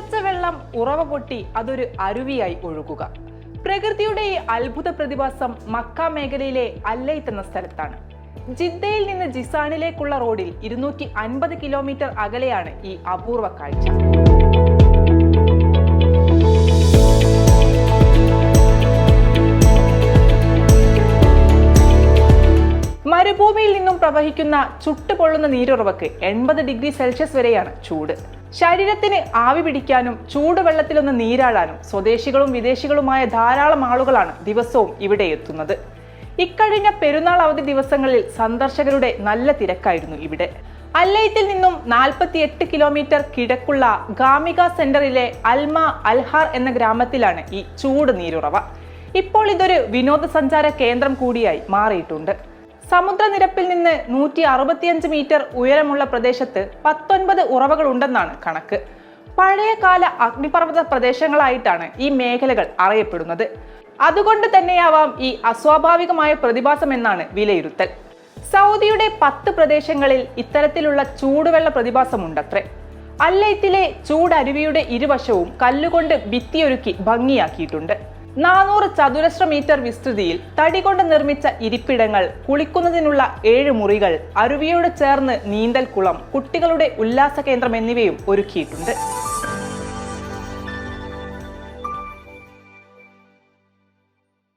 തിളച്ച വെള്ളം ഉറവ പൊട്ടി അതൊരു അരുവിയായി ഒഴുകുക. പ്രകൃതിയുടെ ഈ അത്ഭുത പ്രതിഭാസം മക്ക മേഖലയിലെ അല്ലൈത്ത് എന്ന സ്ഥലത്താണ്. ജിദ്ദയിൽ നിന്ന് ജിസാനിലേക്കുള്ള റോഡിൽ ഇരുന്നൂറ്റി അൻപത് കിലോമീറ്റർ അകലെയാണ് ഈ അപൂർവ കാഴ്ച. മരുഭൂമിയിൽ നിന്നും പ്രവഹിക്കുന്ന ചുട്ടുപൊള്ളുന്ന നീരുറവക്ക് എൺപത് ഡിഗ്രി സെൽഷ്യസ് വരെയാണ് ചൂട്. ശരീരത്തിന് ആവി പിടിക്കാനും ചൂടുവെള്ളത്തിലൊന്ന് നീരാടാനും സ്വദേശികളും വിദേശികളുമായ ധാരാളം ആളുകളാണ് ദിവസവും ഇവിടെ എത്തുന്നത്. ഇക്കഴിഞ്ഞ പെരുന്നാൾ അവധി ദിവസങ്ങളിൽ സന്ദർശകരുടെ നല്ല തിരക്കായിരുന്നു ഇവിടെ. അല്ലയത്തിൽ നിന്നും 48 കിലോമീറ്റർ കിഴക്കുള്ള ഗാമിക സെന്ററിലെ അൽമ അൽഹാർ എന്ന ഗ്രാമത്തിലാണ് ഈ ചൂട് നീരുറവ. ഇപ്പോൾ ഇതൊരു വിനോദസഞ്ചാര കേന്ദ്രം കൂടിയായി മാറിയിട്ടുണ്ട്. സമുദ്രനിരപ്പിൽ നിന്ന് നൂറ്റി അറുപത്തിയഞ്ച് മീറ്റർ ഉയരമുള്ള പ്രദേശത്ത് പത്തൊൻപത് ഉറവകൾ ഉണ്ടെന്നാണ് കണക്ക്. പഴയകാല അഗ്നിപർവത പ്രദേശങ്ങളായിട്ടാണ് ഈ മേഖലകൾ അറിയപ്പെടുന്നത്. അതുകൊണ്ട് തന്നെയാവാം ഈ അസ്വാഭാവികമായ പ്രതിഭാസം എന്നാണ് വിലയിരുത്തൽ. സൗദിയുടെ പത്ത് പ്രദേശങ്ങളിൽ ഇത്തരത്തിലുള്ള ചൂടുവെള്ള പ്രതിഭാസമുണ്ടത്രേ. അല്ലയത്തിലെ ചൂടരുവിയുടെ ഇരുവശവും കല്ലുകൊണ്ട് ഭിത്തിയൊരുക്കി ഭംഗിയാക്കിയിട്ടുണ്ട്. നാനൂറ് ചതുരശ്ര മീറ്റർ വിസ്തൃതിയിൽ തടി കൊണ്ട് നിർമ്മിച്ച ഇരിപ്പിടങ്ങൾ കുളിക്കുന്നതിനുള്ള ഏഴ് മുറികൾ അരുവിയോട് ചേർന്ന് നീന്തൽ കുളം കുട്ടികളുടെ ഉല്ലാസ കേന്ദ്രം എന്നിവയും ഒരുക്കിയിട്ടുണ്ട്.